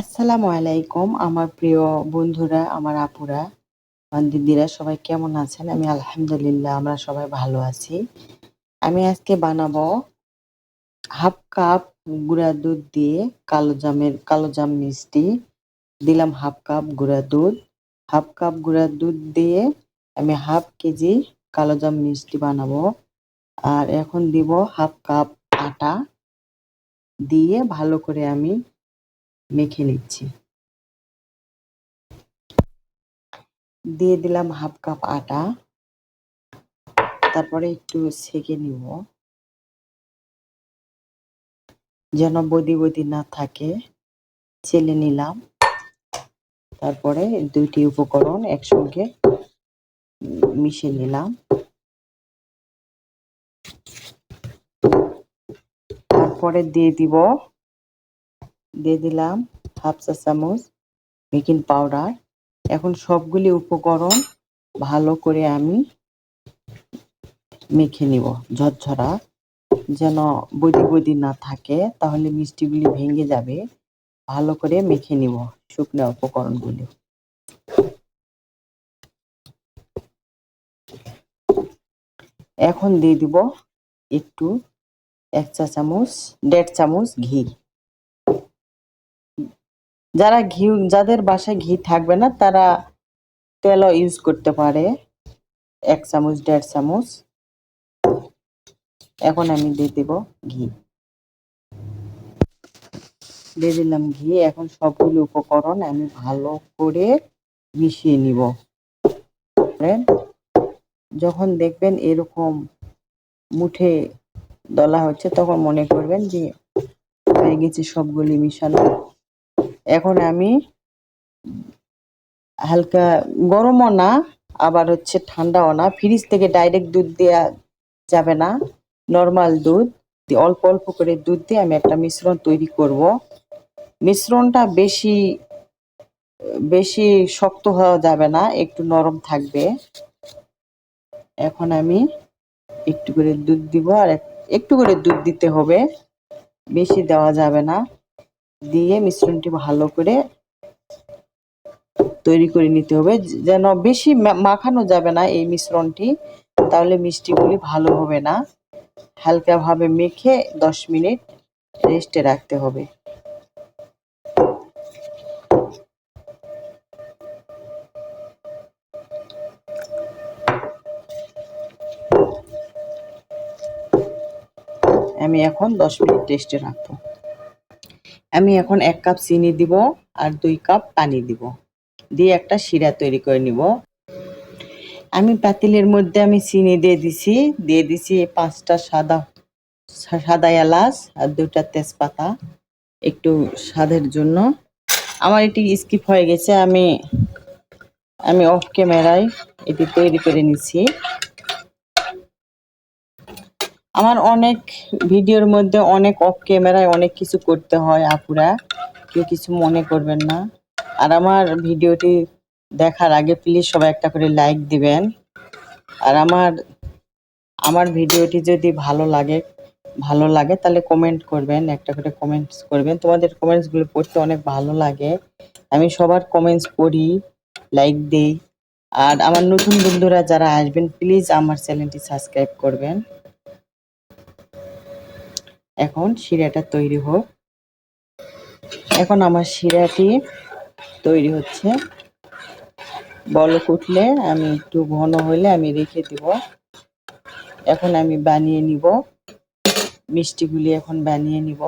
আসসালামু আলাইকুম, আমার প্রিয় বন্ধুরা, আমার আপুরা আমার দিদিরা সবাই কেমন আছেন? আমি আলহামদুলিল্লাহ, আমরা সবাই ভালো আছি। আমি আজকে বানাবো হাফ কাপ গুঁড়া দুধ দিয়ে কালো জামের, কালো জাম মিষ্টি। দিলাম হাফ কাপ গুঁড়া দুধ। হাফ কাপ গুঁড়া দুধ দিয়ে আমি হাফ কেজি কালো জাম মিষ্টি বানাবো। আর এখন দিব হাফ কাপ আটা। দিয়ে ভালো করে আমি মেখে নিচ্ছি। দিয়ে দিলাম হাফ কাপ আটা। তারপরে একটু সেকে নিব। যেন বদি বদি না থাকে, চেলে নিলাম। তারপরে দুইটি উপকরণ একসঙ্গে মিশিয়ে নিলাম। তারপরে দিয়ে দিব দিয়ে দিলাম হাফ চা চামচ বেকিং পাউডার এখন সবগুলি উপকরণ ভালো করে আমি মেখে নিব ঝরঝরা, যেন বদি বদি না থাকে, তাহলে মিষ্টিগুলি ভেঙে যাবে। ভালো করে মেখে নিব শুকনো উপকরণগুলি। এখন দিয়ে দিব একটু এক চা চামচ, দেড় চামচ ঘি। যারা ঘি, যাদের বাসায় ঘি থাকবে না, তারা তেলও ইউজ করতে পারে। এক চামচ, দেড় চামচ। এখন আমি দিয়ে দেব ঘি। দিয়ে দিলাম ঘি। এখন সবগুলো উপকরণ আমি ভালো করে মিশিয়ে নিব। যখন দেখবেন এরকম মুঠে দলা হচ্ছে, তখন মনে করবেন যে হয়ে গেছে সবগুলি মিশানো। এখন আমি হালকা গরমও না আবার হচ্ছে ঠান্ডাও না ফ্রিজ থেকে ডাইরেক্ট দুধ দেওয়া যাবে না নর্মাল দুধ। অল্প অল্প করে দুধ দিয়ে আমি একটা মিশ্রণ তৈরি করব। মিশ্রণটা বেশি বেশি শক্ত হওয়া যাবে না, একটু নরম থাকবে। এখন আমি একটু করে দুধ দিব, আর একটু করে দুধ দিতে হবে। বেশি দেওয়া যাবে না। দিয়ে মিশ্রণটি ভালো করে তৈরি করে নিতে হবে। যেন বেশি মাখানো যাবে না এই মিশ্রণটি, তাহলে মিষ্টিগুলি ভালো হবে না। হালকাভাবে মেখে দশ মিনিট রেস্টে রাখতে হবে। আমি এখন দশ মিনিট রেস্টে রাখব। আমি এখন এক কাপ চিনি দিব আর দুই কাপ পানি দিব। দিয়ে একটা শিরা তৈরি করে নিব। আমি পাতিলের মধ্যে আমি চিনি দিয়ে দিছি। দিয়ে দিছি পাঁচটা সাদা সাদা এলাচ আর দুটা তেজপাতা একটু স্বাদের জন্য। আমার এটি স্কিপ হয়ে গেছে। আমি আমি অফ ক্যামেরায় এটি তৈরি করে নিছি। আমার অনেক ভিডিওর মধ্যে অনেক অফ ক্যামেরায় অনেক কিছু করতে হয় আপুরা। কেউ কিছু মনে করবেন না। আর আমার ভিডিওটি দেখার আগে প্লিজ সবাই একটা করে লাইক দিবেন। আর আমার আমার ভিডিওটি যদি ভালো লাগে ভালো লাগে তাহলে কমেন্ট করবেন, একটা করে কমেন্টস করবেন। তোমাদের কমেন্টসগুলো পড়তে অনেক ভালো লাগে। আমি সবার কমেন্টস পড়ি লাইক দিই। আর আমার নতুন বন্ধুরা যারা আসবেন প্লিজ আমার চ্যানেলটি সাবস্ক্রাইব করবেন। এখন শিরাটা তৈরি হোক। এখন আমার শিরাটি তৈরি হচ্ছে। বলক উঠলে আমি একটু ঘন হলে আমি রেখে দিব। এখন আমি বানিয়ে নিব। মিষ্টিগুলি এখন বানিয়ে নিব।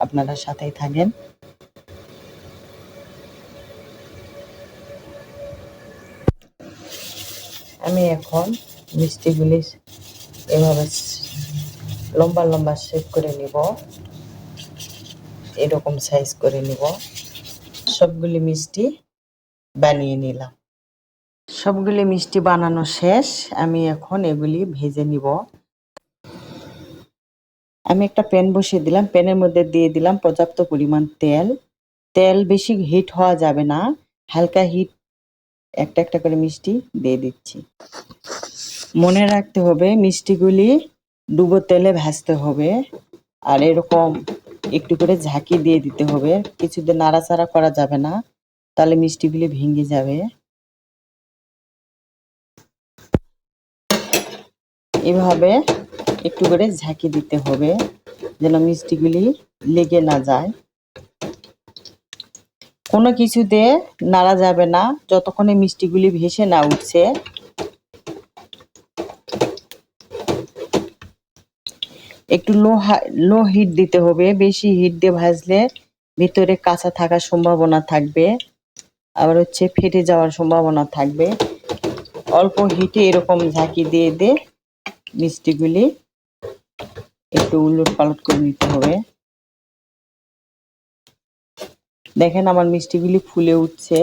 আপনারা সাথেই থাকেন। আমি এখন মিষ্টিগুলি এভাবে লম্বা লম্বা শেপ করে নিব। এরকম সাইজ করে নিব। সবগুলি মিষ্টি বানিয়ে নিলাম। সবগুলি মিষ্টি বানানো শেষ। আমি এখন এগুলি ভেজে নিব। আমি একটা প্যান বসিয়ে দিলাম। প্যানের মধ্যে দিয়ে দিলাম পর্যাপ্ত পরিমাণ তেল। তেল বেশি হিট হওয়া যাবে না। হালকা হিট একটা একটা করে মিষ্টি দিয়ে দিচ্ছি। মনে রাখতে হবে মিষ্টিগুলি ডুবো তেলে ভাজতে হবে। আর এরকম একটু করে ঝাঁকি দিয়ে দিতে হবে। কিছুদিন নাড়াচাড়া করা যাবে না, তাহলে মিষ্টিগুলি ভেঙে যাবে। এভাবে একটু করে ঝাঁকি দিতে হবে, যেন মিষ্টিগুলি লেগে না যায়। কোনো কিছুতে নাড়া যাবে না, যতক্ষণে মিষ্টিগুলি ভেসে না উঠছে একটু লো লো হিট দিতে হবে। বেশি হিট দিয়ে ভাজলে ভিতরে কাঁচা থাকার সম্ভাবনা থাকবে। আবার হচ্ছে ফেটে যাওয়ার সম্ভাবনা থাকবে। অল্প হিটে এরকম ঝাঁকি দিয়ে দিয়ে মিষ্টিগুলি। একটু উলট পালট করে নিতে হবে। দেখেন আমার মিষ্টিগুলি ফুলে উঠছে।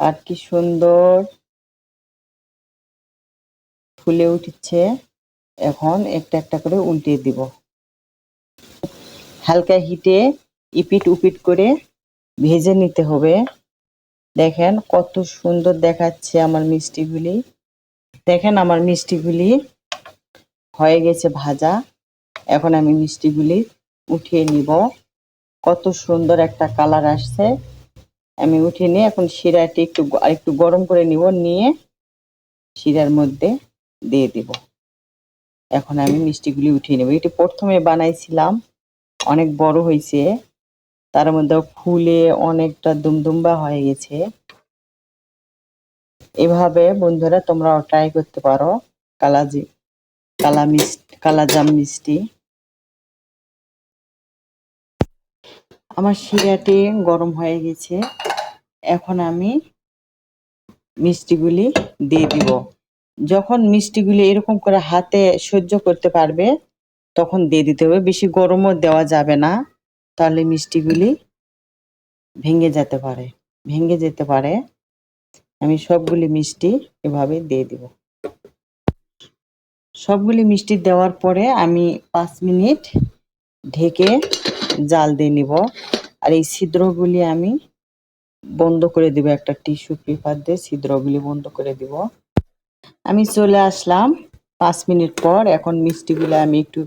আর কি সুন্দর ফুলে উঠছে। এখন একটা একটা করে উল্টিয়ে দিব। হালকা হিটে ইপিট উপিট করে ভেজে নিতে হবে। দেখেন কত সুন্দর দেখাচ্ছে আমার মিষ্টিগুলি। দেখেন আমার মিষ্টিগুলি হয়ে গেছে ভাজা। এখন আমি মিষ্টিগুলি উঠিয়ে নিব। কত সুন্দর একটা কালার আসছে। আমি উঠিয়ে নিয়ে এখন শিরাটি একটু একটু গরম করে নিব। নিয়ে শিরার মধ্যে দিয়ে দিব। এখন আমি মিষ্টিগুলি উঠিয়ে নেব। এটি প্রথমে বানাইছিলাম, অনেক বড় হয়েছে তার মধ্যে ফুলে অনেকটা দুমদুম্বা হয়ে গেছে। এভাবে বন্ধুরা তোমরাও ট্রাই করতে পারো। কালাজি, কালা মিষ্টি কালাজাম মিষ্টি। আমার শিরাটি গরম হয়ে গেছে। এখন আমি মিষ্টিগুলি দিয়ে দিব। যখন মিষ্টিগুলি এরকম করে হাতে সহ্য করতে পারবে, তখন দিয়ে দিতে হবে। বেশি গরমও দেওয়া যাবে না। তাহলে মিষ্টিগুলি ভেঙে যেতে পারে। ভেঙে যেতে পারে। আমি সবগুলি মিষ্টি এভাবে দিয়ে দিব। সবগুলি মিষ্টি দেওয়ার পরে আমি পাঁচ মিনিট ঢেকে জাল দিয়ে নিব। আর এই ছিদ্রগুলি আমি বন্ধ করে দিব। একটা টিস্যু পেপার দিয়ে ছিদ্রগুলি বন্ধ করে দিব। আমি চলে আসলাম। পাঁচ মিনিট পর এখন মিষ্টিগুলো আমি একটু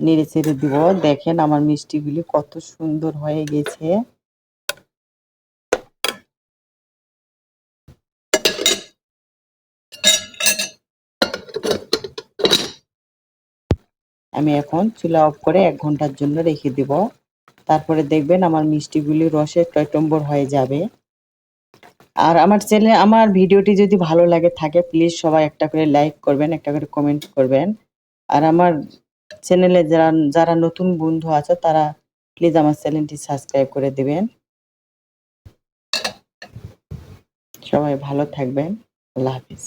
নেড়ে চেড়ে দিব। দেখেন আমার মিষ্টিগুলি কত সুন্দর হয়ে গেছে। আমি এখন চুলা অফ করে এক ঘণ্টার জন্য রেখে দিব। তারপরে দেখবেন আমার মিষ্টিগুলি রসে টয়টম্বর হয়ে যাবে। আর আমার চ্যানেলে আমার ভিডিওটি যদি ভালো লাগে থাকে প্লিজ সবাই একটা করে লাইক করবেন, একটা করে কমেন্ট করবেন। আর আমার চ্যানেলে যারা যারা নতুন বন্ধু আছে, তারা প্লিজ আমার চ্যানেলটি সাবস্ক্রাইব করে দিবেন। সবাই ভালো থাকবেন। আল্লাহ হাফিজ।